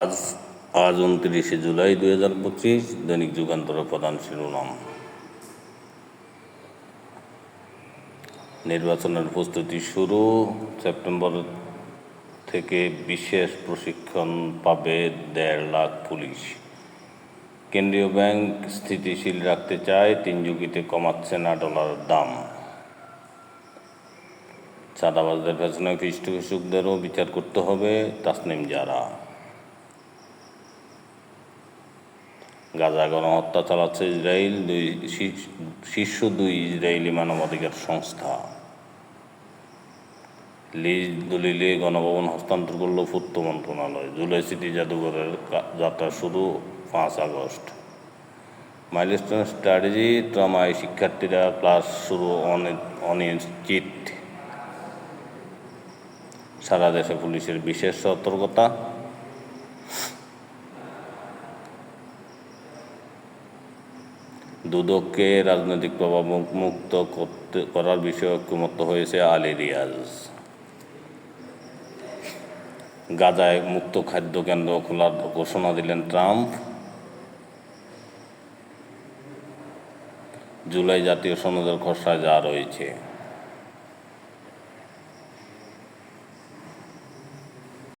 আজ আজ উনত্রিশে জুলাই দুই হাজার পঁচিশ, দৈনিক যুগান্তর প্রধান শিরোনাম। নির্বাচনের প্রস্তুতি শুরু, সেপ্টেম্বর থেকে বিশেষ প্রশিক্ষণ পাবে দেড় লাখ পুলিশ। কেন্দ্রীয় ব্যাংক স্থিতিশীল রাখতে চায়, তিন যুগিতে কমাচ্ছে না ডলারের দাম। চাঁদাবাজদের পেছনে পৃষ্ঠপোষকদেরও বিচার করতে হবে, তাসনিম যারা গাজা গণহত্যা চালাচ্ছে ইসরায়েল দুই শীর্ষ- দুই ইসরায়েলি মানবাধিকার সংস্থা। লিজ দলিলে গণভবন হস্তান্তর করল পূর্ত মন্ত্রণালয়। জুলাই সিটি জাদুঘরের যাত্রা শুরু পাঁচ আগস্ট। মাইলস্টোন স্ট্র্যাটেজি, ট্রামায় শিক্ষার্থীরা ক্লাস শুরু অনি- অনিশ্চিত। সারা দেশে পুলিশের বিশেষ সতর্কতা। দুদককে রাজনৈতিক প্রভাব মুক- মুক্ত করতে, করার বিষয়ে ঐক্যমত হয়েছে আলী রিয়াজ। গাজায় মুক্ত খাদ্য কেন্দ্র খোলার ঘোষণা দিলেন ট্রাম্প। জুলাই জাতীয় সনদের খসড়া যা রয়েছে।